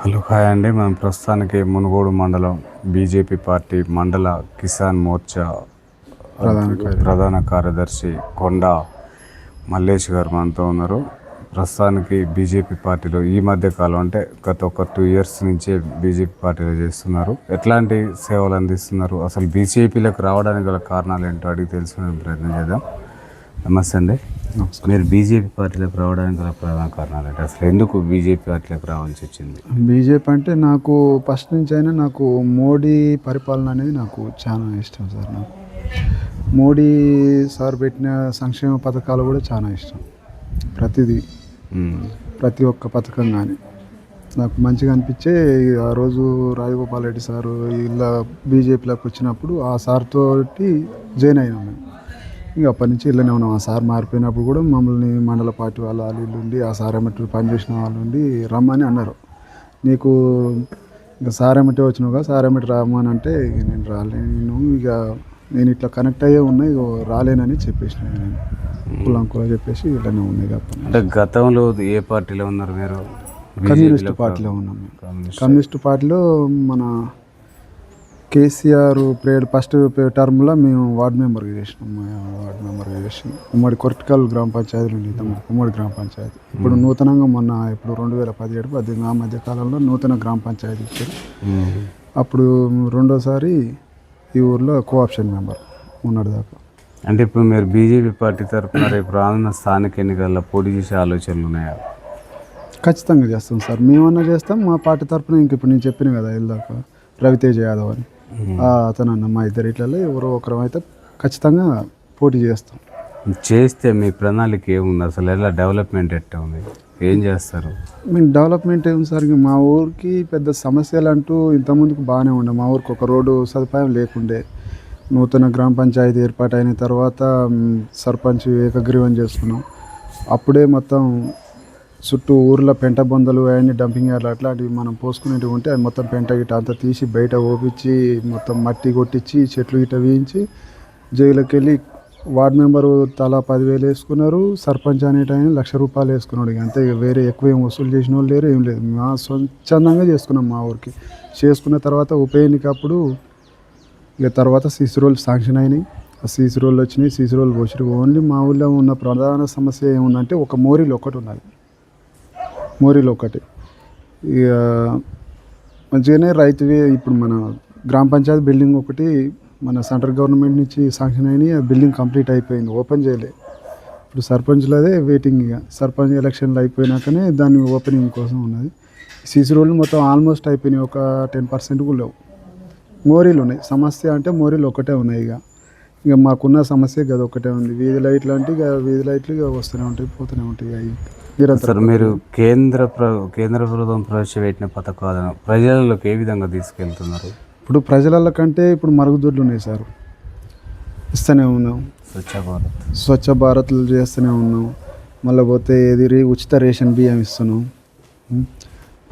Hello hi అండి. మనం ప్రస్తుతానికి మునుగోడు మండలం బీజేపీ పార్టీ మండల కిసాన్ మోర్చా ప్రధాన కార్యదర్శి. ప్రధాన కార్యదర్శి కొండ మల్లేష్ గారు మనతో ఉన్నారు. ప్రస్తుతానికి బీజేపీ పార్టీలో ఈ మధ్య కాలం అంటే గత ఒక టూ ఇయర్స్ నుంచే బీజేపీ పార్టీలో చేస్తున్నారు. ఎట్లాంటి సేవలు అందిస్తున్నారు? అసలు బీజేపీలోకి రావడానికి గల కారణాలు ఏంటో అడిగి తెలుసుకునే ప్రయత్నం చేద్దాం. నమస్తే అండి. మీరు బీజేపీ పార్టీలోకి రావడానికి గల ప్రధాన కారణాలు ఏంటి అసలు ఎందుకు బీజేపీ పార్టీలోకి రావాల్సి వచ్చింది? బీజేపీ అంటే నాకు ఫస్ట్ నుంచి అయినా నాకు మోడీ పరిపాలన అనేది నాకు చాలా ఇష్టం సార్ నాకు. మోడీ సార్ పెట్టిన సంక్షేమ పథకాలు కూడా చాలా ఇష్టం. ప్రతిదీ. మ్మ్. ప్రతి ఒక్క పథకం కానీ నాకు మంచిగా అనిపించే ఆ రోజు రాజగోపాల్ రెడ్డి సారు ఇలా బీజేపీలోకి వచ్చినప్పుడు ఆ సార్ తోటి జాయిన్ అయినాం మేము. ఇంకా అప్పటి నుంచి ఇళ్ళనే ఉన్నాం. ఆ సార్ మారిపోయినప్పుడు కూడా మమ్మల్ని మండల పార్టీ వాళ్ళు వాళ్ళు వీళ్ళు ఉండి ఆ సార్ ఎమ్మటి పనిచేసిన వాళ్ళు ఉండి రమ్మని అన్నారు. నీకు ఇంకా సార్ ఎమ్మటే వచ్చినావు కదా సార్ ఎమ్మటి రమ్మని అంటే ఇక నేను రాలేను. ఇక నేను ఇట్లా కనెక్ట్ అయ్యే ఉన్నా ఇక రాలేనని చెప్పేసిన నేను. కులంకుల చెప్పేసి ఇలానే ఉన్నాయి తప్ప అంటే గతంలో ఏ పార్టీలో ఉన్నారు మీరు? కమ్యూనిస్ట్ పార్టీలో ఉన్నాం. కమ్యూనిస్ట్ పార్టీలో మన కేసీఆర్ ప్రేడ్ ఫస్ట్ టర్మ్లో మేము వార్డ్ మెంబర్గా చేసినాం వార్డ్ మెంబర్గా చేసి ఉమ్మడి కొరటికల్ గ్రామ పంచాయతీలు తమ్ముడు ఉమ్మడి గ్రామ పంచాయతీ. ఇప్పుడు నూతనంగా మొన్న ఇప్పుడు రెండు వేల పదిహేడు పద్దెనిమిది ఆ మధ్య కాలంలో నూతన గ్రామ పంచాయతీ ఇచ్చారు. అప్పుడు రెండోసారి ఈ ఊర్లో కోఆప్షన్ మెంబర్ ఉన్నాడు దాకా. అంటే ఇప్పుడు మీరు బీజేపీ పార్టీ తరఫున రేపు రానున్న స్థానిక ఎన్నికల్లో పోటీ చేసే ఆలోచనలు ఉన్నాయా? ఖచ్చితంగా చేస్తాం సార్. మేమన్నా చేస్తాం మా పార్టీ తరఫున ఇంక ఇప్పుడు నేను చెప్పిన కదా ఇందాక రవితేజ యాదవ్ అని. అతను అన్న మా ఇద్దరు ఇట్లలో ఎవరో ఒకరం అయితే ఖచ్చితంగా పోటీ చేస్తాం. చేస్తే మీ ప్రణాళిక ఏముంది? అసలు ఎలా డెవలప్మెంట్ ఎట్లా ఉంది? ఏం చేస్తారు? మేము డెవలప్మెంట్ ఏం సార్ మా ఊరికి పెద్ద సమస్యలు అంటూ ఇంతకుముందుకు బాగానే ఉండే. మా ఊరికి ఒక రోడ్డు సదుపాయం లేకుండే. నూతన గ్రామ పంచాయతీ ఏర్పాటు అయిన తర్వాత సర్పంచ్ ఏకగ్రీవం చేసుకున్నాం. అప్పుడే మొత్తం చుట్టూ ఊర్లో పెంట బొందలు అవన్నీ డంపింగ్ యార్డ్లు అట్లాంటివి మనం పోసుకునేవి ఉంటే అది మొత్తం పెంట గిట్ట అంతా తీసి బయట ఓపించి మొత్తం మట్టి కొట్టించి చెట్లు గిట్ట వేయించి జైలుకి వెళ్ళి వార్డ్ మెంబరు తలా పదివేలు వేసుకున్నారు సర్పంచ్ అనేటైన లక్ష రూపాయలు వేసుకున్నాడు ఇక. అంతే వేరే ఎక్కువ ఏం వసూలు చేసిన వాళ్ళు లేరు ఏం లేదు. మా స్వచ్ఛందంగా చేసుకున్నాం మా ఊరికి. చేసుకున్న తర్వాత ఉప ఎన్నికప్పుడు ఇక తర్వాత సీసీ రోల్ శాంక్షన్ అయినాయి. ఆ సీసీ రోల్ వచ్చినాయి సీసీ రోల్ పోసిరు. ఓన్లీ మా ఊళ్ళో ఉన్న ప్రధాన సమస్య ఏముందంటే ఒక మోరీలు ఒకటి ఉన్నది మోరీలు ఒకటి. ఇక మంచిగానే రైతువే ఇప్పుడు మన గ్రామ పంచాయతీ బిల్డింగ్ ఒకటి మన సెంట్రల్ గవర్నమెంట్ నుంచి శాంక్షన్ అయినాయి. ఆ బిల్డింగ్ కంప్లీట్ అయిపోయింది. ఓపెన్ చేయలే. ఇప్పుడు సర్పంచ్లదే వెయిటింగ్ ఇక. సర్పంచ్ ఎలక్షన్లు అయిపోయినాకనే దాని ఓపెనింగ్ కోసం ఉన్నది. సీసీ రోడ్లు మొత్తం ఆల్మోస్ట్ అయిపోయినాయి. ఒక టెన్ పర్సెంట్ కూడా లేవు. మోరీలు ఉన్నాయి. సమస్య అంటే మోరీలు ఒకటే ఉన్నాయి ఇక. ఇక మాకున్న సమస్య గది ఒకటే ఉంది. వీధి లైట్లు అంటే ఇక వీధి లైట్లు ఇక వస్తూనే ఉంటాయి పోతూనే ఉంటాయి ఇక. సార్ మీరు కేంద్ర ప్ర కేంద్ర ప్రభుత్వం ప్రవేశపెట్టిన పథకాలను ప్రజలలోకి ఏ విధంగా తీసుకెళ్తున్నారు? ఇప్పుడు ప్రజల కంటే ఇప్పుడు మరుగుదొడ్లు ఉన్నాయి సార్. ఇస్తూనే ఉన్నాం. స్వచ్ఛ భారత్. స్వచ్ఛ భారత్లు చేస్తూనే ఉన్నాం. మళ్ళీ పోతే ఏది ఉచిత రేషన్ బియ్యం ఇస్తున్నాం.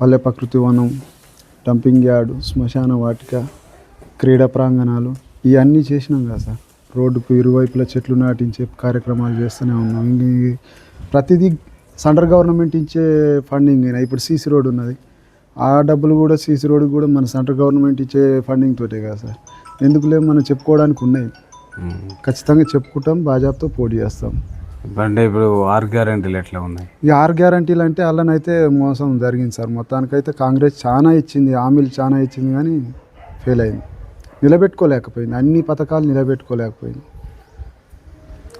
పల్లె ప్రకృతి వనం డంపింగ్ యార్డు శ్మశాన వాటిక క్రీడా ప్రాంగణాలు ఇవన్నీ చేసినాం కదా సార్. రోడ్డుకు ఇరువైపులా చెట్లు నాటించే కార్యక్రమాలు చేస్తూనే ఉన్నాం. ప్రతిదీ సెంట్రల్ గవర్నమెంట్ ఇచ్చే ఫండింగ్ అయినా ఇప్పుడు సీసీ రోడ్ ఉన్నది. ఆ డబ్బులు కూడా సీసీ రోడ్ కూడా మన సెంట్రల్ గవర్నమెంట్ ఇచ్చే ఫండింగ్ తోటే కదా సార్. ఎందుకులే మనం చెప్పుకోవడానికి ఉన్నాయి. ఖచ్చితంగా చెప్పుకుంటాం బాజాబ్తో పోటీ చేస్తాం. అంటే ఇప్పుడు ఆరు గ్యారెంటీలు ఎట్లా ఉన్నాయి? ఈ ఆరు గ్యారంటీలు అంటే అల్లనైతే మోసం జరిగింది సార్. మొత్తానికైతే కాంగ్రెస్ చాలా ఇచ్చింది హామీలు చాలా ఇచ్చింది కానీ ఫెయిల్ అయింది. నిలబెట్టుకోలేకపోయింది. అన్ని పథకాలు నిలబెట్టుకోలేకపోయింది.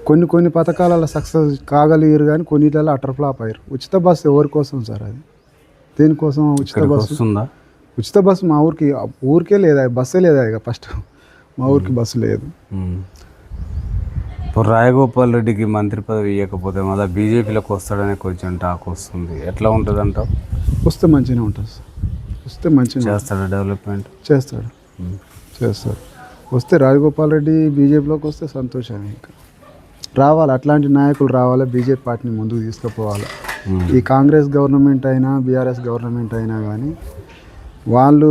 కొన్ని కొన్ని పథకాలలో సక్సెస్ కాగలిగారు కానీ కొన్నిట్లలో అటర్ ఫ్లాప్ అయ్యారు. ఉచిత బస్సు ఎవరి కోసం సార్ అది? దేనికోసం ఉచిత బస్సు? వస్తుందా? ఉచిత బస్సు మా ఊరికి ఊరికే లేదా బస్సే లేదా ఇక ఫస్ట్? మా ఊరికి బస్సు లేదు. ఇప్పుడు రాయగోపాల్ రెడ్డికి మంత్రి పదవి ఇవ్వకపోతే మళ్ళీ బీజేపీలోకి వస్తాడనే కొంచెం టాక్ వస్తుంది. ఎట్లా ఉంటుంది అంటావు వస్తే మంచిగానే ఉంటుంది సార్. వస్తే మంచిగా చేస్తాడా డెవలప్మెంట్? చేస్తాడు. చేస్తారు వస్తే రాజగోపాల్ రెడ్డి బీజేపీలోకి వస్తే సంతోషమే ఇంకా. రావాలి. అట్లాంటి నాయకులు రావాలి బీజేపీ పార్టీని ముందుకు తీసుకుపోవాలి. ఈ కాంగ్రెస్ గవర్నమెంట్ అయినా బీఆర్ఎస్ గవర్నమెంట్ అయినా కానీ వాళ్ళు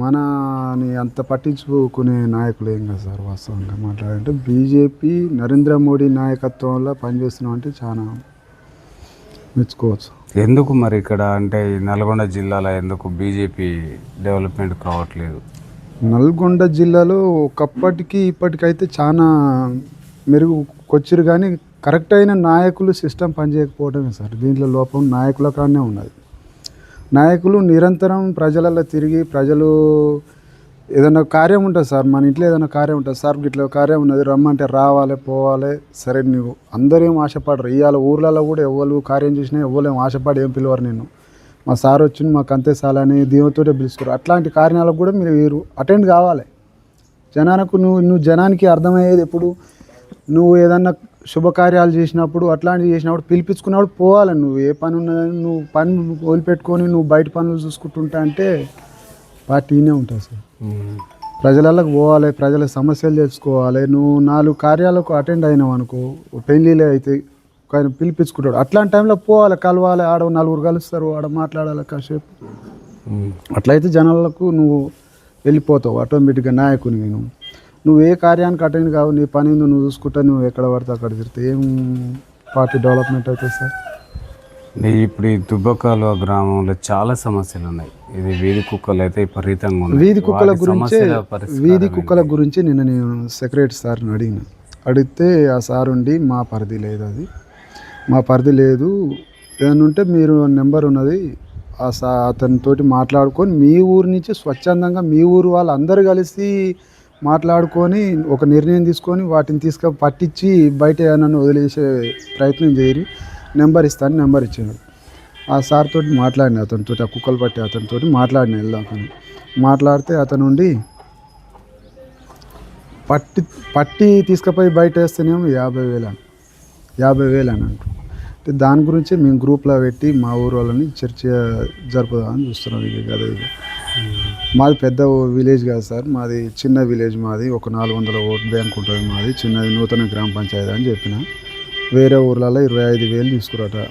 మనని అంత పట్టించుకునే నాయకులు ఏం కదా సార్ వాస్తవంగా మాట్లాడంటే బీజేపీ నరేంద్ర మోడీ నాయకత్వంలో పనిచేస్తున్నాం అంటే చాలా మెచ్చుకోవచ్చు. ఎందుకు మరి ఇక్కడ అంటే నల్గొండ జిల్లాలో ఎందుకు బీజేపీ డెవలప్మెంట్ కావట్లేదు? నల్గొండ జిల్లాలో ఒకప్పటికి ఇప్పటికైతే చాలా మెరుగుకొచ్చారు కానీ కరెక్ట్ అయిన నాయకులు సిస్టమ్ పనిచేయకపోవడమే సార్. దీంట్లో లోపం నాయకుల కాడనే ఉన్నది. నాయకులు నిరంతరం ప్రజలలో తిరిగి ప్రజలు ఏదైనా కార్యం ఉంటుంది సార్. మన ఇంట్లో ఏదైనా కార్యం ఉంటుంది. సార్ ఇట్లా కార్యం ఉన్నది. రమ్మంటే రావాలి పోవాలి. సరే నువ్వు అందరేం ఆశపడరు. ఇవాళ ఊర్లలో కూడా ఎవరు కార్యం చేసినా ఎవరు ఆశపడి ఏం పిలవరు నేను మా సార్ వచ్చింది మాకు అంతే సాలని దీవతోటే పిలుచుకోరు అట్లాంటి కార్యాలకు కూడా మీరు మీరు అటెండ్ కావాలి. జనానికి నువ్వు నువ్వు జనానికి అర్థమయ్యేది ఎప్పుడు? నువ్వు ఏదన్నా శుభకార్యాలు చేసినప్పుడు అట్లాంటివి చేసినప్పుడు పిలిపించుకున్నప్పుడు పోవాలి. నువ్వు ఏ పని ఉన్నదని నువ్వు పని వదిలిపెట్టుకొని నువ్వు బయట పనులు చూసుకుంటుంటా అంటే పార్టీనే ఉంటుంది సార్. ప్రజలకు పోవాలి ప్రజల సమస్యలు తెలుసుకోవాలి. నువ్వు నాలుగు కార్యాలకు అటెండ్ అయినావు అనుకో పెళ్ళిళ్ళే అయితే కానీ పిలిపించుకుంటాడు. అట్లాంటి టైంలో పోవాలి కలవాలి. ఆడ నలుగురు కలుస్తారు ఆడ మాట్లాడాలి కాసేపు. అట్లయితే జనాలకు నువ్వు వెళ్ళిపోతావు. ఆటోమేటిక్గా నాయకుని నువ్వు నువ్వు ఏ కార్యానికి అటెండ్ కావు నీ పని నువ్వు చూసుకుంటా నువ్వు ఎక్కడ పడితే అక్కడ తిరిగితే ఏం పార్టీ డెవలప్మెంట్ అవుతుంది సార్? నీ ఇప్పుడు ఈ దుబ్బకాలువ గ్రామంలో చాలా సమస్యలు ఉన్నాయి. ఇది వీధి కుక్కలు అయితే విపరీతంగా ఉన్నాయి. వీధి కుక్కల గురించే వీధి కుక్కల గురించి నిన్న నేను సెక్రటరీ సార్ని అడిగిన. అడిగితే ఆ సార్ ఉండి మా పరిధి లేదు అది. మా పరిధి లేదు. ఏదైనా ఉంటే మీరు నెంబర్ ఉన్నది ఆ సా అతనితోటి మాట్లాడుకొని మీ ఊరు నుంచి స్వచ్ఛందంగా మీ ఊరు వాళ్ళందరూ కలిసి మాట్లాడుకొని ఒక నిర్ణయం తీసుకొని వాటిని తీసుకు పట్టించి బయట నన్ను వదిలేసే ప్రయత్నం చేయరు. నెంబర్ ఇస్తాను నెంబర్ ఇచ్చాడు. ఆ సార్ తోటి మాట్లాడిన అతనితో ఆ కుక్కలు పట్టి అతనితో మాట్లాడిన వెళ్దాం మాట్లాడితే అతను ఉండి పట్టి పట్టి తీసుకుపోయి బయట వేస్తేనేమో యాభై వేలు అని యాభై వేలు అని అంటే దాని గురించి మేము గ్రూప్లో పెట్టి మా ఊరు వాళ్ళని చర్చ జరుపుదామని చూస్తున్నాం. ఇది కదా ఇది. మాది పెద్ద విలేజ్ కాదు సార్. మాది చిన్న విలేజ్ మాది. ఒక నాలుగు వందల ఓట్ బ్యాంక్ ఉంటుంది మాది. చిన్నది నూతన గ్రామ పంచాయతీ అని చెప్పిన. వేరే ఊర్లలో ఇరవై ఐదు వేలు తీసుకురట.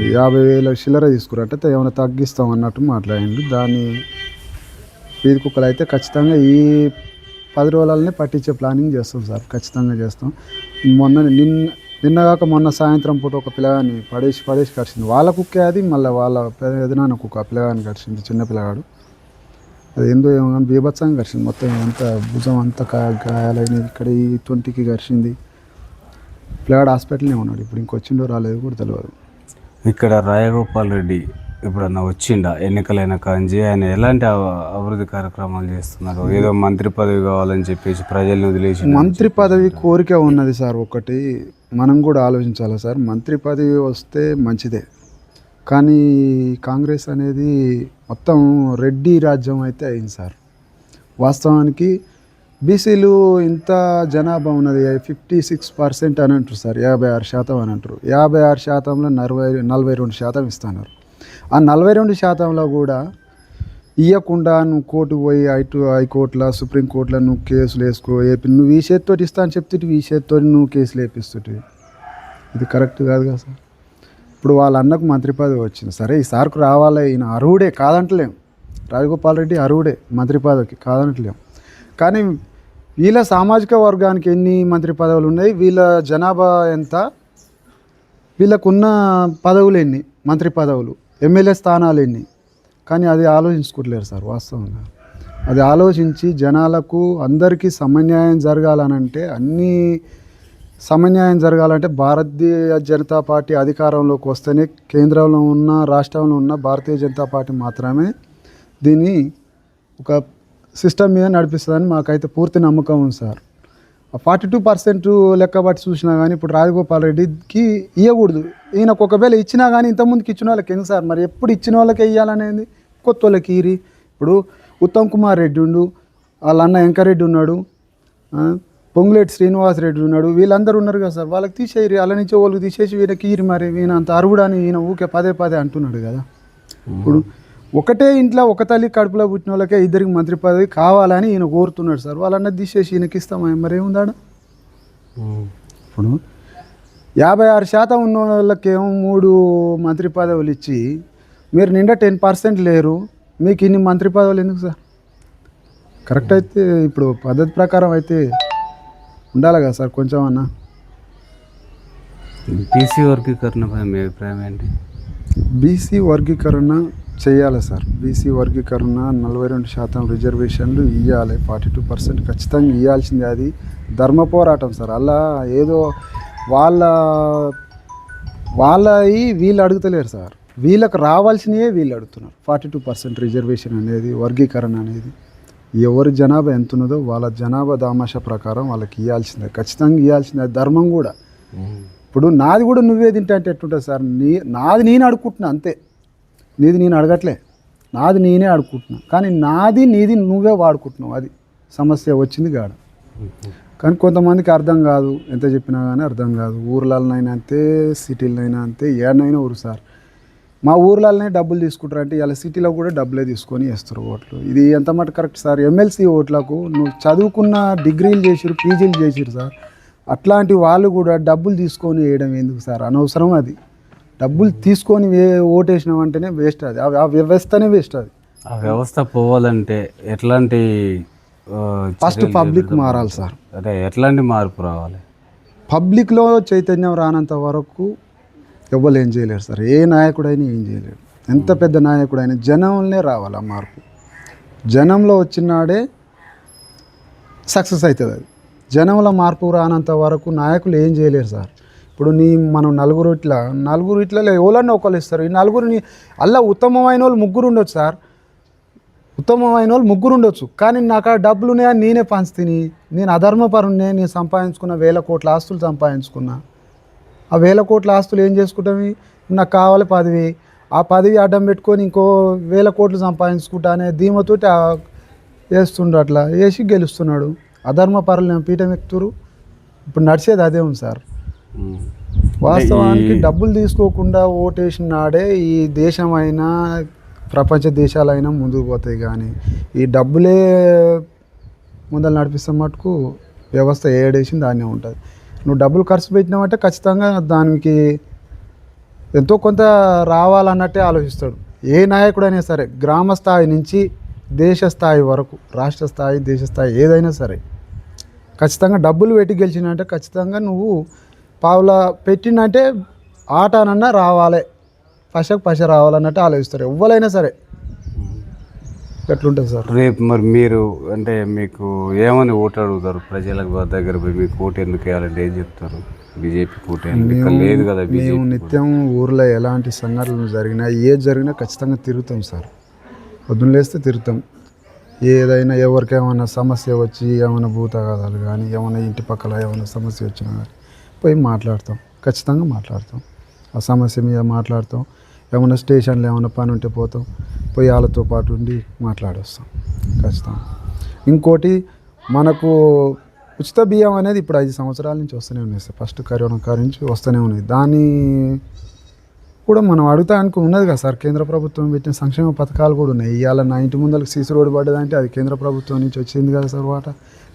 యాభై వేల చిల్లర తీసుకురట. ఏమైనా తగ్గిస్తాం అన్నట్టు మాట్లాడిండు. దాన్ని వీధి కుక్కలు అయితే ఖచ్చితంగా ఈ పది రోజులనే పట్టించే ప్లానింగ్ చేస్తాం సార్. ఖచ్చితంగా చేస్తాం. మొన్న నిన్న నిన్నగాక మొన్న సాయంత్రం పూట ఒక పిల్లగాని పడేసి పడేసి కరిచింది. వాళ్ళ కుక్కే అది మళ్ళీ వాళ్ళ ఎదునాన్న కుక్క ఆ పిల్లగాని కరిచింది చిన్న పిల్లగాడు. అది ఏమో కానీ బీభత్సంగా కరిచింది మొత్తం అంతా భుజం అంతా గా గాయాలైనవి ఇక్కడ ఈ తొంటికి కరిచింది పిల్లగాడు హాస్పిటల్నే ఉన్నాడు ఇప్పుడు ఇంకొచ్చిండో రాలేదు కూడా తెలియదు ఇక్కడ రాయగోపాల్ రెడ్డి ఇప్పుడన్నా వచ్చిండా? ఎన్నికలైన కాంచి ఆయన ఎలాంటి అభివృద్ధి కార్యక్రమాలు చేస్తున్నారు? ఏదో మంత్రి పదవి కావాలని చెప్పేసి ప్రజల్ని వదిలేసి మంత్రి పదవి కోరిక ఉన్నది సార్ ఒకటి. మనం కూడా ఆలోచించాలి సార్? మంత్రి పదవి వస్తే మంచిదే. కానీ కాంగ్రెస్ అనేది మొత్తం రెడ్డి రాజ్యం అయితే అయింది సార్. వాస్తవానికి బీసీలు ఇంత జనాభా ఉన్నది ఫిఫ్టీ సిక్స్ పర్సెంట్ అని అంటారు సార్ యాభై ఆరు శాతం అని అంటారు. యాభై ఆరు శాతంలో నలభై నలభై రెండు శాతం ఇస్తున్నారు. ఆ నలభై రెండు శాతంలో కూడా ఇవ్వకుండా నువ్వు కోర్టు పోయి హైటు హైకోర్టులో సుప్రీంకోర్టులో నువ్వు కేసులు వేసుకో ఏపి నువ్వు ఈ చేతితో ఇస్తా అని చెప్తుంటే ఈ చేతితో నువ్వు కేసులు వేపిస్తుంటే. ఇది కరెక్ట్ కాదు కదా సార్? ఇప్పుడు వాళ్ళ అన్నకు మంత్రి పదవి వచ్చింది. సరే ఈ సార్కు రావాలి? ఈయన అర్హుడే కాదంటలేం. రాజగోపాల్ రెడ్డి అర్హుడే మంత్రి పదవికి కాదనట్లేం కానీ వీళ్ళ సామాజిక వర్గానికి ఎన్ని మంత్రి పదవులు ఉన్నాయి? వీళ్ళ జనాభా ఎంత? వీళ్ళకున్న పదవులు ఎన్ని? మంత్రి పదవులు ఎమ్మెల్యే స్థానాలు ఎన్ని? కానీ అది ఆలోచించుకోవట్లేరు సార్ వాస్తవంగా. అది ఆలోచించి జనాలకు అందరికీ సమన్యాయం జరగాలనంటే అన్నీ సమన్యాయం జరగాలంటే భారతీయ జనతా పార్టీ అధికారంలోకి వస్తేనే కేంద్రంలో ఉన్న రాష్ట్రంలో ఉన్న భారతీయ జనతా పార్టీ మాత్రమే దీన్ని ఒక సిస్టమ్ మీద నడిపిస్తుందని మాకైతే పూర్తి నమ్మకం ఉంది సార్. ఫార్టీ టూ పర్సెంట్ లెక్క బట్టి చూసినా కానీ ఇప్పుడు రాజగోపాల్ రెడ్డికి ఇవ్వకూడదు ఈయనకు ఒకవేళ ఇచ్చినా కానీ ఇంతకుముందుకి ఇచ్చిన వాళ్ళకి ఎందుకు సార్? మరి ఎప్పుడు ఇచ్చిన వాళ్ళకే ఇవ్వాలనేది కొత్త వాళ్ళకి ఇరి ఇప్పుడు ఉత్తమ్ కుమార్ రెడ్డి ఉండు వాళ్ళ అన్న వెంకరెడ్డి ఉన్నాడు పొంగులేటి శ్రీనివాస్ రెడ్డి ఉన్నాడు. వీళ్ళందరూ ఉన్నారు కదా సార్. వాళ్ళకి తీసేయరు అలా నుంచి వాళ్ళకి తీసేసి వీళ్ళకి ఇరి మరి ఈయన అంత అరువుడని ఈయన ఊకే పదే పదే అంటున్నాడు కదా. ఇప్పుడు ఒకటే ఇంట్లో ఒక తల్లి కడుపులో పుట్టిన వాళ్ళకే ఇద్దరికి మంత్రి పదవి కావాలని ఈయన కోరుతున్నాడు సార్. వాళ్ళన్న తీసేసి ఈయనకి ఇస్తామా? మరి ఇప్పుడు యాభై ఆరు శాతం ఉన్న వాళ్ళకేమో మూడు మంత్రి పదవులు ఇచ్చి మీరు నిండా టెన్ పర్సెంట్ లేరు. మీకు ఇన్ని మంత్రి పదవులు ఎందుకు సార్? కరెక్ట్ అయితే ఇప్పుడు పద్ధతి ప్రకారం అయితే ఉండాలి కదా సార్ కొంచెం అన్నా. బీసీ వర్గీకరణపై మీ అభిప్రాయం ఏంటి? బీసీ వర్గీకరణ చేయాలి సార్. బీసీ వర్గీకరణ నలభై రెండు శాతం రిజర్వేషన్లు ఇవ్వాలి ఫార్టీ టూ పర్సెంట్ ఖచ్చితంగా ఇవ్వాల్సిందే అది. ధర్మ పోరాటం సార్. అలా ఏదో వాళ్ళ వాళ్ళవి వీళ్ళు అడుగుతలేరు సార్. వీళ్ళకి రావాల్సినవే వీళ్ళు అడుగుతున్నారు. ఫార్టీ టూ పర్సెంట్ రిజర్వేషన్ అనేది వర్గీకరణ అనేది. ఎవరి జనాభా ఎంత ఉన్నదో వాళ్ళ జనాభా దామాషా ప్రకారం వాళ్ళకి ఇవ్వాల్సిందే ఖచ్చితంగా ఇవ్వాల్సిందే ధర్మం కూడా. ఇప్పుడు నాది కూడా నువ్వే తింటా అంటే ఎట్టుంటుంది సార్? నీ నాది నేను అడుక్కుంటున్నా అంతే. నీది నేను అడగట్లే. నాది నేనే అడుక్కుంటున్నా. కానీ నాది నీది నువ్వే వాడుకుంటున్నావు. అది సమస్య వచ్చింది గాడ కానీ కొంతమందికి అర్థం కాదు. ఎంత చెప్పినా కానీ అర్థం కాదు. ఊర్లలోనైనా అంతే సిటీలనైనా అంతే ఏడనైనా ఊరు సార్. మా ఊర్లలోనే డబ్బులు తీసుకుంటారు అంటే ఇలా సిటీలో కూడా డబ్బులే తీసుకొని వేస్తారు ఓట్లు. ఇది ఎంత మటు కరెక్ట్ సార్? ఎమ్మెల్సీ ఓట్లకు నువ్వు చదువుకున్న డిగ్రీలు చేసిరు పీజీలు చేసిరు సార్. అట్లాంటి వాళ్ళు కూడా డబ్బులు తీసుకొని వేయడం ఎందుకు సార్? అనవసరం అది. డబ్బులు తీసుకొని వే ఓటేసినాం అంటేనే వేస్ట్ అది. ఆ- వ్యవస్థనే వేస్ట్ అది. ఆ వ్యవస్థ పోవాలంటే ఎట్లాంటి ఫస్ట్ పబ్లిక్? మారాలి సార్. అంటే ఎట్లాంటి మార్పు రావాలి? పబ్లిక్లో చైతన్యం రానంత వరకు ఎవ్వరు ఏం చేయలేరు సార్. ఏ నాయకుడైనా ఏం చేయలేడు. ఎంత పెద్ద నాయకుడైనా జనంలోనే రావాలి ఆ మార్పు. జనంలో వచ్చినాడే సక్సెస్ అవుతుంది అది. జనంలో మార్పు రానంత వరకు నాయకులు ఏం చేయలేరు సార్. ఇప్పుడు నీ మనం నలుగురు ఇట్లా నలుగురు ఇట్లా ఎవరన్నా ఒకళ్ళు ఇస్తారు. ఈ నలుగురిని అలా ఉత్తమమైన వాళ్ళు ముగ్గురు ఉండొచ్చు సార్. ఉత్తమమైన వాళ్ళు ముగ్గురు ఉండొచ్చు. కానీ నాకు ఆ డబ్బులు ఉన్నాయని నేనే పంచుతిని. నేను అధర్మపరుణ్ణే నేను సంపాదించుకున్న వేల కోట్ల ఆస్తులు సంపాదించుకున్నా. ఆ వేల కోట్ల ఆస్తులు ఏం చేసుకుంటావి నాకు కావాలి పదవి. ఆ పదవి అడ్డం పెట్టుకొని ఇంకో వేల కోట్లు సంపాదించుకుంటా అనే ధీమతోటి వేస్తుండ్రు అట్లా వేసి గెలుస్తున్నాడు. అధర్మ పరులు పీఠం ఎక్కుతురు. ఇప్పుడు నడిచేది అదే ఉంది సార్. వాస్తవానికి డబ్బులు తీసుకోకుండా ఓటేసిన నాడే ఈ దేశమైనా ప్రపంచ దేశాలైనా ముందుకు పోతాయి కానీ ఈ డబ్బులే ముందర నడిపిస్తే మటుకు వ్యవస్థ ఏడేసింది దాన్నే ఉంటుంది. నువ్వు డబ్బులు ఖర్చు పెట్టినావంటే ఖచ్చితంగా దానికి ఎంతో కొంత రావాలన్నట్టే ఆలోచిస్తాడు. ఏ నాయకుడైనా సరే గ్రామ స్థాయి నుంచి దేశ స్థాయి వరకు రాష్ట్ర స్థాయి దేశ స్థాయి ఏదైనా సరే ఖచ్చితంగా డబ్బులు పెట్టి గెలిచినంటే ఖచ్చితంగా నువ్వు పావులా పెట్టినంటే ఆటనన్నా రావాలి పశకు పశ రావాలన్నట్టు ఆలోచిస్తారు. ఎవ్వరైనా సరే ఎట్లుంటుంది సార్? రేపు మరి మీరు అంటే మీకు ఏమని ఓటు అడుగుతారు? ప్రజలకు దగ్గర పోయి మీకు ఓటు ఎందుకు వేయాలంటే ఏం చెప్తారు? బీజేపీ ఇక్కడ లేదు కదా మేము నిత్యం ఊర్లో ఎలాంటి సంఘటనలు జరిగినా ఏది జరిగినా ఖచ్చితంగా తిరుగుతాం సార్. పొద్దున్న లేస్తే తిరుగుతాం. ఏదైనా ఎవరికి ఏమైనా సమస్య వచ్చి ఏమైనా భూతగాదాలు కానీ ఏమైనా ఇంటి పక్కల ఏమైనా సమస్య వచ్చినా కానీ పోయి మాట్లాడతాం. ఖచ్చితంగా మాట్లాడతాం. ఆ సమస్య మీద మాట్లాడతాం. ఏమైనా స్టేషన్లో ఏమైనా పని ఉంటే పోతాం. పోయి వాళ్ళతో పాటు ఉండి మాట్లాడొస్తాం. ఖచ్చితంగా. ఇంకోటి మనకు ఉచిత బియ్యం అనేది ఇప్పుడు ఐదు సంవత్సరాల నుంచి వస్తూనే ఉన్నాయి సార్. ఫస్ట్ కరోనా కారు నుంచి వస్తూనే ఉన్నాయి. దాని కూడా మనం అడుగుతానికి ఉన్నది కదా సార్. కేంద్ర ప్రభుత్వం పెట్టిన సంక్షేమ పథకాలు కూడా ఉన్నాయి. ఇవాళ నా ఇంటి ముందరకు సీసీ రోడ్డు పడ్డదంటే అది కేంద్ర ప్రభుత్వం నుంచి వచ్చింది కదా సార్ వాట.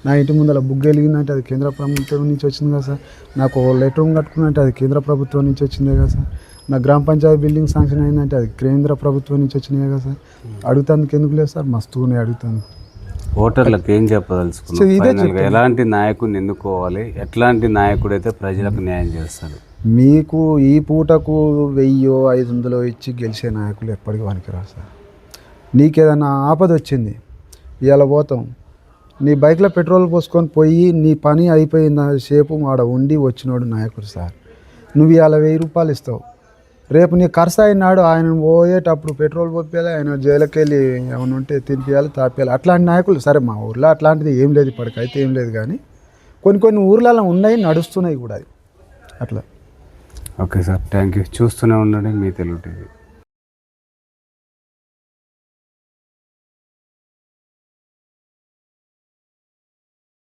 నా ఇంటి ముందర బుక్ వెలిగిందంటే అది కేంద్ర ప్రభుత్వం నుంచి వచ్చింది కదా సార్. నాకు ఓ లెటర్ రూమ్ కట్టుకున్నంటే అది కేంద్ర ప్రభుత్వం నుంచి వచ్చిందే కదా సార్. నా గ్రామ పంచాయతీ బిల్డింగ్ శాంక్షన్ అయిందంటే అది కేంద్ర ప్రభుత్వం నుంచి వచ్చినాయి కదా సార్. అడుగుతానికి ఎందుకు లేదు సార్? మస్తుగానే అడుగుతాను ఓటర్లకు ఏం గా ఎలాంటి నాయకుడిని ఎన్నుకోవాలి ఎట్లాంటి నాయకుడు అయితే ప్రజలకు న్యాయం చేస్తాడు మీకు ఈ పూటకు వెయ్యో ఐదు వందలో ఇచ్చి గెలిచే నాయకులు ఎప్పటికీ పనికిరారు సార్. నీకేదన్నా ఆపద వచ్చింది? ఇవాళ పోతాం. నీ బైక్లో పెట్రోల్ పోసుకొని పోయి నీ పని అయిపోయిన సేపు ఆడ ఉండి వచ్చినోడు నాయకుడు సార్. నువ్వు ఇవాళ వెయ్యి రూపాయలు ఇస్తావు. రేపు నీ ఖర్చు అయినాడు ఆయన పోయేటప్పుడు పెట్రోల్ పోపియాలి ఆయన జైలుకి వెళ్ళి ఏమైనా ఉంటే తినిపించాలి తాపేయాలి. అట్లాంటి నాయకులు సరే మా ఊర్లో అట్లాంటిది ఏం లేదు ఇప్పటికైతే ఏం లేదు కానీ కొన్ని కొన్ని ఊర్లలో ఉన్నాయి నడుస్తున్నాయి కూడా అది అట్లా. Okay sir thank you. చూస్తూనే ఉండండి మీ తెలుగు టీవీ.